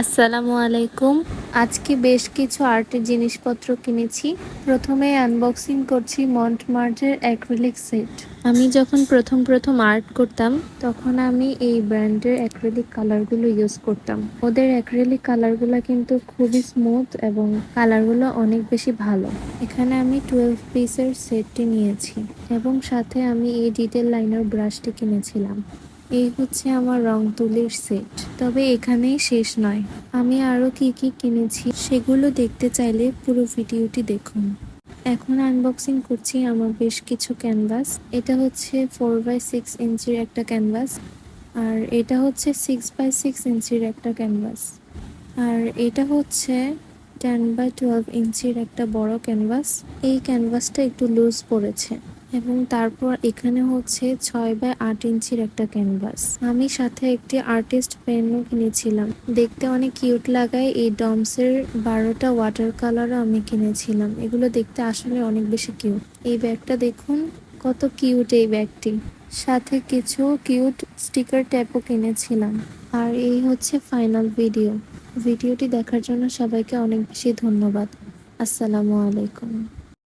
আসসালামু আলাইকুম। আজকে বেশ কিছু আর্টের জিনিসপত্র কিনেছি। প্রথমে আনবক্সিং করছি মন্ট মার্টের অ্যাক্রিলিক সেট আমি যখন প্রথম প্রথম আর্ট করতাম, তখন আমি এই ব্র্যান্ডের অ্যাক্রিলিক কালারগুলো ইউজ করতাম। ওদের অ্যাক্রিলিক কালারগুলো কিন্তু খুবই স্মুথ এবং কালারগুলো অনেক বেশি ভালো। এখানে আমি টুয়েলভ পিসের সেটটি নিয়েছি এবং সাথে আমি এই ডিটেল লাইনার ব্রাশটি কিনেছিলাম। এই হচ্ছে আমার রং তুলির সেট তবে এখানেই শেষ নয়। আমি আরও কি কি কিনেছি সেগুলো দেখতে চাইলে পুরো ভিডিওটি দেখুন। এখন আনবক্সিং করছি আমার বেশ কিছু ক্যানভাস। এটা হচ্ছে ফোর বাই সিক্স ইঞ্চির একটা ক্যানভাস আর এটা হচ্ছে সিক্স বাই সিক্স ইঞ্চির একটা ক্যানভাস। আর এটা হচ্ছে টেন বাই টুয়েলভ ইঞ্চির একটা বড় ক্যানভাস। এই ক্যানভাসটা একটু লুজ পড়েছে। এবং তারপর এখানে হচ্ছে ছয় বাই আট ইঞ্চির একটা ক্যানভাস আমি সাথে একটি আর্টিস্ট পেনও কিনেছিলাম। দেখতে অনেক কিউট লাগায়। এই ডমসের বারোটা ওয়াটার কালারও আমি কিনেছিলাম। এগুলো দেখতে আসলে অনেক বেশি কিউট এই ব্যাগটা দেখুন, কত কিউট এই ব্যাগটি। সাথে কিছু কিউট স্টিকার ট্যাপও কিনেছিলাম। আর এই হচ্ছে ফাইনাল ভিডিও ভিডিওটি দেখার জন্য সবাইকে অনেক বেশি ধন্যবাদ। আসসালামু আলাইকুম।